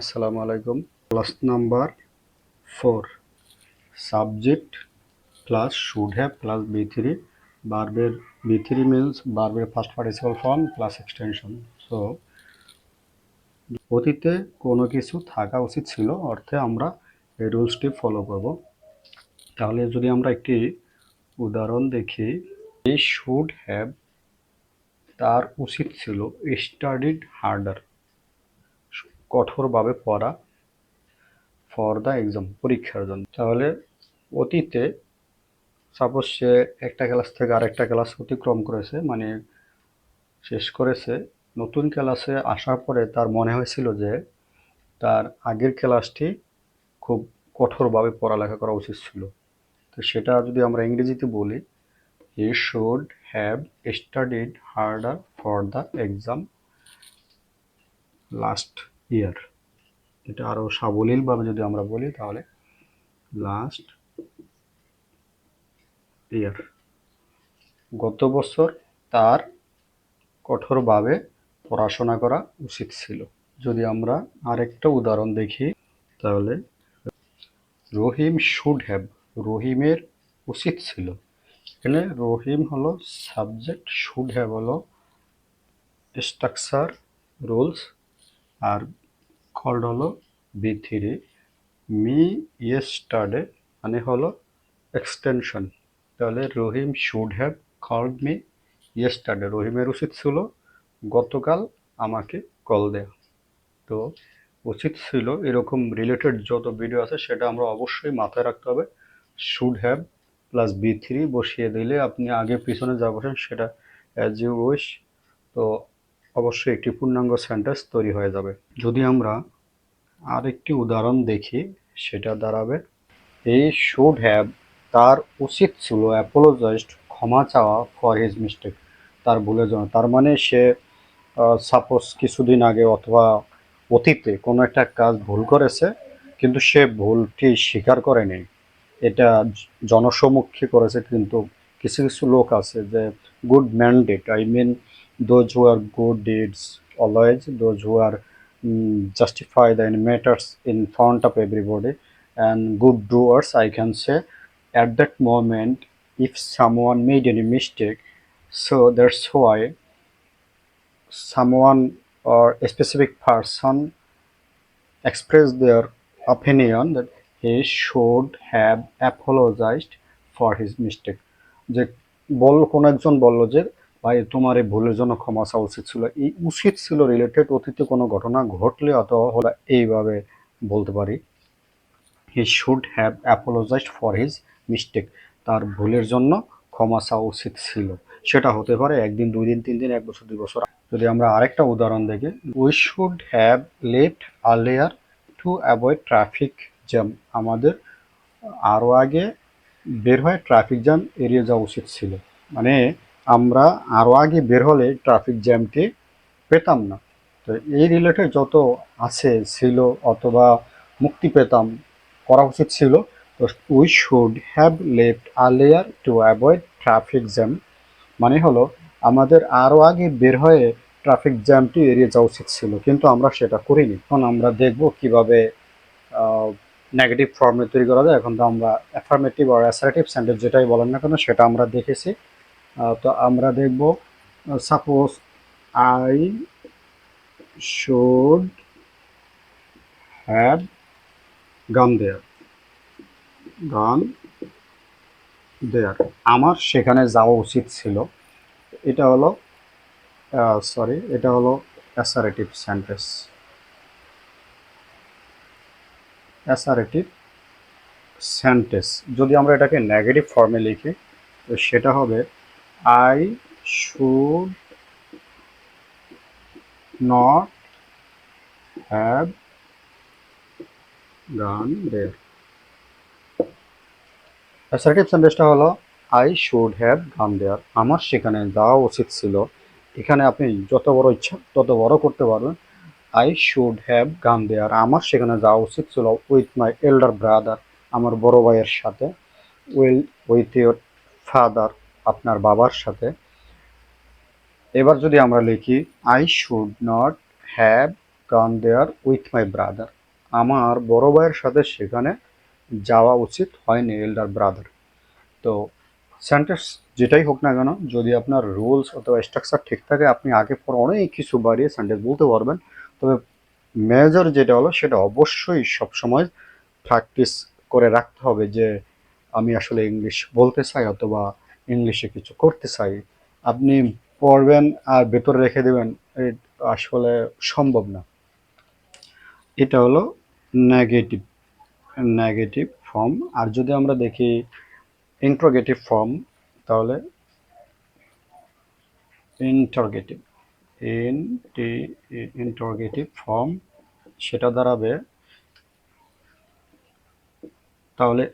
আসসালামু আলাইকুম। Class number four. Subject plus should have plus B three. বার্বের B three means বার্বের first participle form plus extension so অতীতে কোনো কিছু থাকা উচিত ছিল, অর্থে আমরা এই রুলসটি ফলো করব। তাহলে যদি আমরা একটি উদাহরণ দেখি এই শুড হ্যাভ তার উচিত ছিল স্টাডিড হার্ডার কঠোরভাবে পড়া ফর দ্য এক্সাম পরীক্ষার জন্য। তাহলে অতীতে সাপোজ সে একটা ক্লাস থেকে আরেকটা ক্লাস অতিক্রম করেছে মানে শেষ করেছে, নতুন ক্লাসে আসার পরে তার মনে হয়েছিল যে তার আগের ক্লাসটি খুব কঠোরভাবে পড়ালেখা করা উচিত ছিল। তো সেটা যদি আমরা ইংরেজিতে বলি he should have studied harder for the exam last year এটা আরও সাবলীলভাবে যদি আমরা বলি তাহলে লাস্ট ইয়ার গত বছর তার কঠোরভাবে পড়াশোনা করা উচিত ছিল। যদি আমরা আরেকটা উদাহরণ দেখি, তাহলে রহিম শুড হ্যাভ রহিমের উচিত ছিল। এখানে রহিম হলো সাবজেক্ট শুড হ্যাভ হলো স্ট্রাকচার রুলস আর কল্ড হলো বি থ্রি মি ইয়েস্টারডে মানে হলো এক্সটেনশন তাহলে Rahim should have called me yesterday রহিমের উচিত ছিল গতকাল আমাকে কল দেয়া। তো উচিত ছিল এরকম রিলেটেড যত ভিডিও আছে সেটা আমরা অবশ্যই মাথায় রাখতে হবে। Should have plus B three বসিয়ে দিলে আপনি আগে পিছনে যা বসেন সেটা অ্যাজ ইউ উইশ তো অবশ্যই একটি পূর্ণাঙ্গ সেন্টেন্স তৈরি হয়ে যাবে। যদি আমরা আরেকটি উদাহরণ দেখি, সেটা দাঁড়াবে। এই শুড হ্যাভ তার উচিত ছিল অ্যাপোলোজাইজড ক্ষমা চাওয়া ফর হিজ মিস্টেক তার ভুলের জন্য। তার মানে সে সাপোজ কিছুদিন আগে অথবা অতীতে কোনো একটা কাজ ভুল করেছে, কিন্তু সে ভুলটি স্বীকার করেনি। এটা জ- জনসমক্ষে করেছে, কিন্তু কিছু কিছু লোক আছে যে good mandate I mean those who are good deeds always those who are mm, justify the matters in front of everybody and good doers i can say at that moment if someone made any mistake so that's why someone or a specific person express their opinion that he should have apologized for his mistake যে বল কোনো একজন বলল যে ভাই, তোমার এই ভুলের জন্য ক্ষমা চাওয়া উচিত ছিল। এই উচিত ছিল রিলেটেড অতীতে কোনো ঘটনা ঘটলে অথবা হলে এইভাবে বলতে পারি। He should have apologised for his mistake তার ভুলের জন্য ক্ষমা চাওয়া উচিত ছিল। সেটা হতে পারে একদিন, দুই দিন, তিন দিন, এক বছর, দুই বছর। যদি আমরা আরেকটা উদাহরণ দেখি we should have left earlier to avoid traffic jam আমাদের আরও আগে বের হয়ে ট্রাফিক জ্যাম এড়িয়ে যাওয়া উচিত ছিল। মানে আমরা আরও আগে বের হলে ট্রাফিক জ্যামটি পেতাম না। তো এই রিলেটেড যত আছে ছিল অথবা মুক্তি পেতাম, করা উচিত ছিল। তো we should have left earlier to avoid traffic jam মানে হলো, আমাদের আরও আগে বের হয়ে ট্রাফিক জ্যামটি এড়িয়ে যাওয়া উচিত ছিল, কিন্তু আমরা সেটা করিনি। এখন আমরা দেখব কীভাবে নেগেটিভ ফর্মে তৈরি করা যায়। এখন তো আমরা অ্যাফার্মেটিভ আর অ্যাসারেটিভ সেন্টেন্স যেটাই বলেন না কেন, সেটা আমরা দেখেছি। তো আমরা দেখব suppose I should have gone দেয়ার গান দেয়ার আমার সেখানে যাওয়া উচিত ছিল। এটা হলো সরি এটা হলো অ্যাসারেটিভ সেন্টেন্স অ্যাসারেটিভ সেন্টেন্স যদি আমরা এটাকে নেগেটিভ ফর্মে লিখি, তো সেটা হবে I should not have gone there assertive সেন্টেন্সটা হলো I should have gone there আমার সেখানে যাওয়া উচিত ছিল, এখানে আপনি যত বড় ইচ্ছা, তত বড় করতে পারবেন। I should have gone there আমার সেখানে যাওয়া উচিত ছিল উইথ মাই এল্ডার ব্রাদার আমার বড় ভাইয়ের সাথে উইল উইথ ইউর ফাদার আপনার বাবার সাথে। এবার যদি আমরা লিখি I should not have gone there with my brother আমার বড় ভাইয়ের সাথে সেখানে যাওয়া উচিত হয়নি এল্ডার ব্রাদার তো সেন্টেন্স যেটাই হোক না কেন, যদি আপনার রুলস অথবা স্ট্রাকচার ঠিক থাকে, আপনি আগে পর অনেক কিছু বাড়িয়ে সেন্টেন্স বলতে পারবেন। তবে মেজর যেটা হলো, সেটা অবশ্যই সবসময় প্র্যাকটিস করে রাখতে হবে যে, আমি আসলে ইংলিশ বলতে চাই অথবা ইংলিশে কিছু করতে চাই, আপনি পড়বেন আর ভেতরে রেখে দেবেন আসলে সম্ভব না। এটা হলো নেগেটিভ নেগেটিভ ফর্ম আর যদি আমরা দেখি ইন্ট্রোগেটিভ ফর্ম তাহলে interrogative in T interrogative form সেটা দাঁড়াবে, তাহলে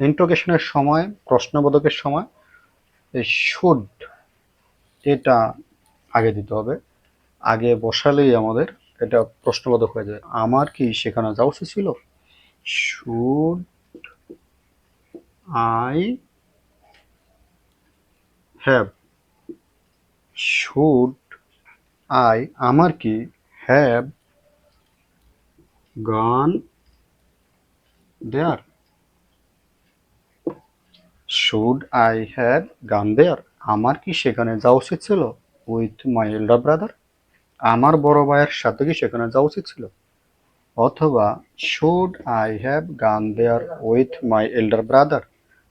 ইন্ট্রোগেশনের সময়, প্রশ্নবোধকের সময় এই শুড এটা আগে দিতে হবে। আগে বসালেই আমাদের এটা প্রশ্নবোধক হয়ে যায়। আমার কি সেখানে যাওয়া উচিত ছিল? Should I have should I আমার কি have gone there should I have gone there আমার কি সেখানে যাওয়া উচিত ছিল? উইথ মাই এল্ডার ব্রাদার আমার বড় ভাইয়ের সাথে কি সেখানে যাওয়া উচিত ছিল? অথবা should I have gone there with my elder brother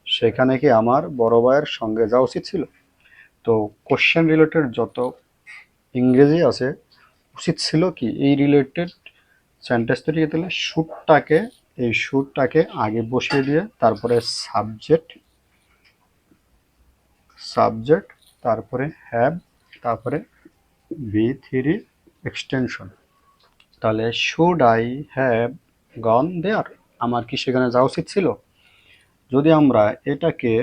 সেখানে কি আমার বড় ভাইয়ের সঙ্গে যাওয়া উচিত ছিল? তো কোশ্চেন রিলেটেড যত ইংরেজি আছে, উচিত ছিল কি? এই রিলেটেড সেন্টেন্স তৈরি করতে শুটটাকে এই শুটটাকে আগে বসিয়ে দিয়ে, তারপরে সাবজেক্ট সাবজেক্ট, তারপরে হ্যাভ তারপরে বি থ্রি এক্সটেনশন তাহলে should I have gone there আমার কি সেখানে যাওয়া উচিত ছিল? যদি আমরা এটাকে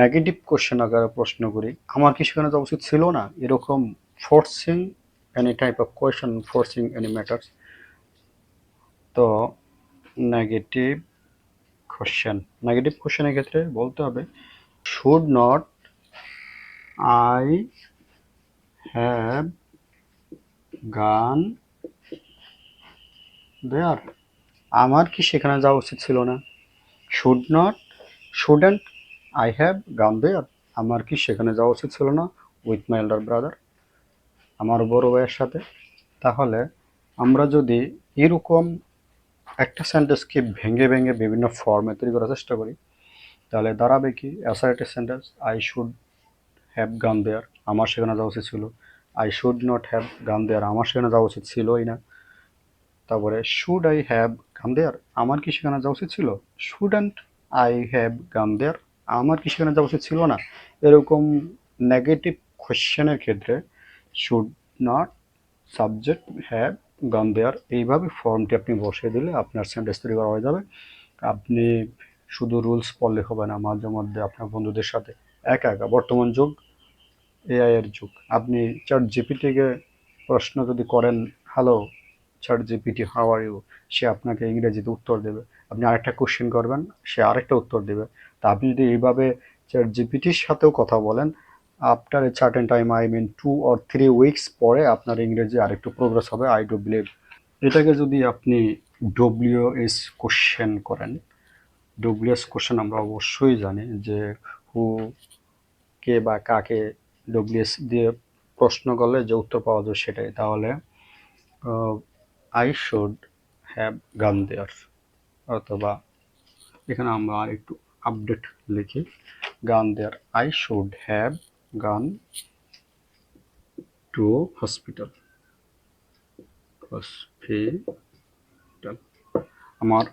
নেগেটিভ কোশ্চেন আকারে প্রশ্ন করি, আমার কি সেখানে যাওয়া উচিত ছিল না? এরকম forcing any type of question forcing any matters তো নেগেটিভ কোশ্চেন নেগেটিভ কোশ্চেনের ক্ষেত্রে বলতে হবে should not I have gone there আমার কি সেখানে যাওয়া উচিত ছিল না? Should not shouldn't I have gone there আমার কি সেখানে যাওয়া উচিত ছিল না? উইথ মাই এল্ডার ব্রাদার আমার বড় ভাইয়ের সাথে। তাহলে আমরা যদি এরকম একটা সেন্টেন্সকে ভেঙে ভেঙে বিভিন্ন ফর্মে তৈরি করার চেষ্টা করি তাহলে দাঁড়াবে কি? Assertive sentence I should have gone there আমার সেখানে যাওয়া উচিত ছিল। I should not have gone there আমার সেখানে যাওয়া উচিত ছিলই না। তারপরে should I have gone there আমার কি সেখানে যাওয়া উচিত ছিল? Shouldn't I have gone there আমার কি সেখানে যাওয়া উচিত ছিল না? এরকম নেগেটিভ কোশ্চেনের ক্ষেত্রে should not subject have gone দেয়ার এইভাবে ফর্মটি আপনি বসিয়ে দিলে আপনার সেন্টেন্স তৈরি করা হয়ে যাবে। আপনি শুধু রুলস পড়লে হবে না, মাঝে মধ্যে আপনার বন্ধুদের সাথে একা একা। বর্তমান যুগ এআই এর যুগ। আপনি চ্যাট জিপিটিকে প্রশ্ন যদি করেন hello chat GPT how are you সে আপনাকে ইংরেজিতে উত্তর দেবে। আপনি আরেকটা কোশ্চেন করবেন, সে আরেকটা উত্তর দেবে। তা আপনি যদি এইভাবে চ্যাট জিপিটির সাথেও কথা বলেন after a certain time I mean two or three weeks পরে আপনার ইংরেজি আরেকটু প্রোগ্রেস হবে আই ডু বিলিভ এটাকে যদি আপনি ডব্লিউ এস কোশ্চেন করেন ডব্লিউএস কোশ্চেন আমরা অবশ্যই জানি যে হু কে বা কাকে ডব্লিউএস দিয়ে প্রশ্ন করলে যে উত্তর পাওয়া যায় সেটাই। তাহলে আই শুড হ্যাভ গান দেয়ার অথবা এখানে আমরা একটু আপডেট লিখি। Gone there I should have gone to hospital hospital আমার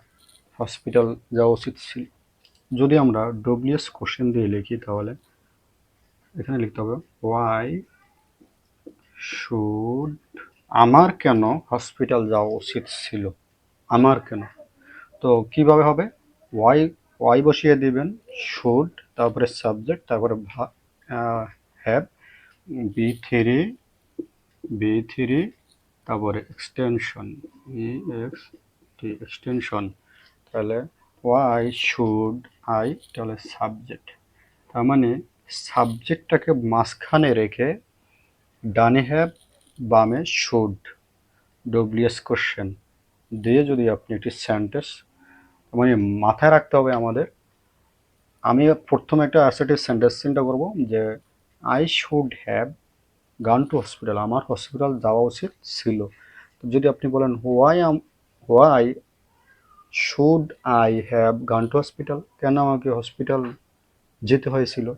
হসপিটাল যাওয়া উচিত ছিল। যদি আমরা ডব্লিউএস কোশ্চেন দিয়ে লিখি তাহলে, এখানে লিখতে হবে ওয়াই শুড আমার কেন হসপিটাল যাওয়া উচিত ছিল? আমার কেন? তো কীভাবে হবে? ওয়াই ওয়াই বসিয়ে দিবেন? শুড তারপরে সাবজেক্ট তারপরে have B three B three তারপরে extension E X T extension তাহলে ওয়াই শুড আই তাহলে সাবজেক্ট তার মানে সাবজেক্টটাকে মাঝখানে রেখে ডানে হ্যাভ বামে শুড ডব্লিউএস কোশ্চেন দিয়ে যদি আপনি একটি সেন্টেন্স মানে মাথায় রাখতে হবে আমাদের। আমি প্রথমে একটা অ্যাসেটিভ সেন্টেন্স চিন্তা করব যে I should have gone to hospital আমার হসপিটাল যাওয়া উচিত ছিল। যদি আপনি বলেন why why should I have gone to hospital কেন আমাকে হসপিটাল যেতে হয়েছিল?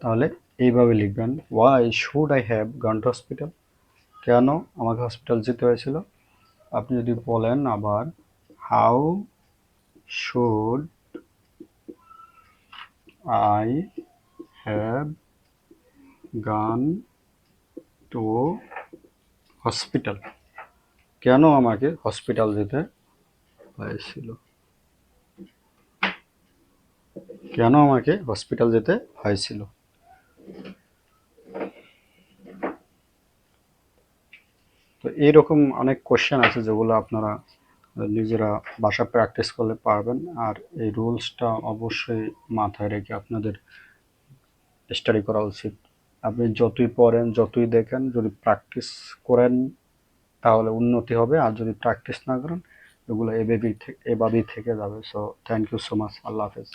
তাহলে এইভাবে লিখবেন why should I have gone to hospital কেন আমাকে হসপিটাল যেতে হয়েছিল? আপনি যদি বলেন আবার how should I have gone to hospital কেন আমাকে হসপিটাল যেতে হয়েছিল? কেন আমাকে হসপিটাল যেতে হয়েছিল? তো এইরকম অনেক কোশ্চেন আছে যেগুলো আপনারা নিজেরা বাসা প্র্যাকটিস করলে পারবেন। আর এই রুলসটা অবশ্যই মাথায় রেখে আপনাদের স্টাডি করা উচিত। আপনি যতই পড়েন, যতই দেখেন, যদি প্র্যাকটিস করেন তাহলে উন্নতি হবে। আর যদি প্র্যাকটিস না করেন, এগুলো এভাবেই এভাবেই থেকে যাবে। So thank you so much আল্লাহ হাফেজ।